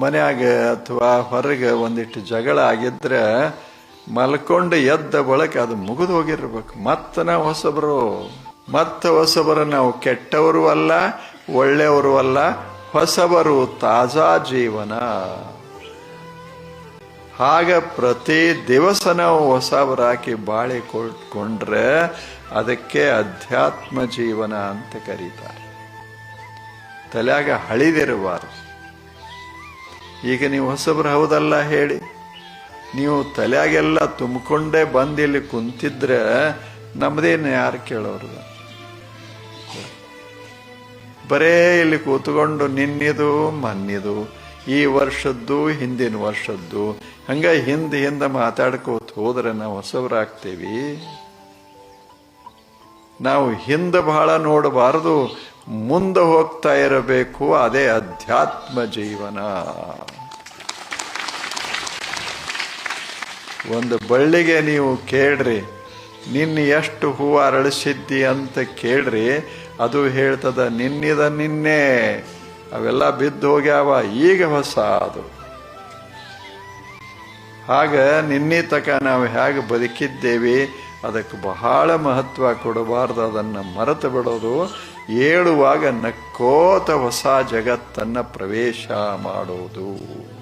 ಮನ್ಯಾಗ ಅಥವಾ ಹೊರಗೆ ಒಂದಿಷ್ಟು ಜಗಳ ಆಗಿದ್ರೆ ಮಲ್ಕೊಂಡು ಎದ್ದ ಬಳಕೆ ಅದು ಮುಗಿದು ಹೋಗಿರ್ಬೇಕು. ಮತ್ತೆ ನಾವು ಹೊಸಬರು, ಮತ್ತೆ ಹೊಸಬರು ನಾವು ಕೆಟ್ಟವರು ಅಲ್ಲ, ಒಳ್ಳೆಯವರು ಅಲ್ಲ, ಹೊಸಬರು ತಾಜಾ ಜೀವನ. ಹಾಗ ಪ್ರತಿ ದಿವಸ ನಾವು ಹೊಸಬರಾಕಿ ಬಾಳಿ ಕೊಟ್ಕೊಂಡ್ರೆ ಅದಕ್ಕೆ ಅಧ್ಯಾತ್ಮ ಜೀವನ ಅಂತ ಕರೀತಾರೆ. ತಲೆಯಾಗ ಹಳಿದಿರಬಾರದು. ಈಗ ನೀವು ಹೊಸಬ್ರು ಹೌದಲ್ಲ ಹೇಳಿ. ನೀವು ತಲೆಯಾಗೆಲ್ಲ ತುಂಬಿಕೊಂಡೇ ಬಂದು ಇಲ್ಲಿ ಕುಂತಿದ್ರೆ ನಮ್ಮದೇನು ಯಾರು ಕೇಳೋರು? ಬರೇ ಇಲ್ಲಿ ಕೂತ್ಕೊಂಡು ನಿನ್ನಿದು, ಮನ್ನಿದು, ಈ ವರ್ಷದ್ದು, ಹಿಂದಿನ ವರ್ಷದ್ದು, ಹಂಗ ಹಿಂದೆ ಹಿಂದೆ ಮಾತಾಡ್ಕೋತ ಹೋದ್ರೆ ನಾವು ಹೊಸಬ್ರಾಗ್ತೇವಿ ನಾವು ಹಿಂದೆ ಬಹಳ ನೋಡಬಾರದು, ಮುಂದೆ ಹೋಗ್ತಾ ಇರಬೇಕು, ಅದೇ ಅಧ್ಯಾತ್ಮ ಜೀವನ. ಒಂದು ಬಳ್ಳಿಗೆ ನೀವು ಕೇಳ್ರಿ, ನಿನ್ನ ಎಷ್ಟು ಹೂವು ಅರಳಿಸಿದ್ದಿ ಅಂತ ಕೇಳ್ರಿ, ಅದು ಹೇಳ್ತದ, ನಿನ್ನಿದ ನಿನ್ನೆ. ಅವೆಲ್ಲ ಬಿದ್ದು ಹೋಗ್ಯಾವ, ಈಗ ಹೊಸ ಅದು. ಹಾಗ ನಿನ್ನೆ ತಕ ನಾವು ಹೇಗೆ ಬದುಕಿದ್ದೇವೆ, ಅದಕ್ಕೆ ಬಹಳ ಮಹತ್ವ ಕೊಡಬಾರ್ದು, ಅದನ್ನು ಮರೆತು ಬಿಡೋದು. ಏಳುವಾಗ ನಕ್ಕೋತ ಹೊಸ ಜಗತ್ತನ್ನು ಪ್ರವೇಶ ಮಾಡೋದು.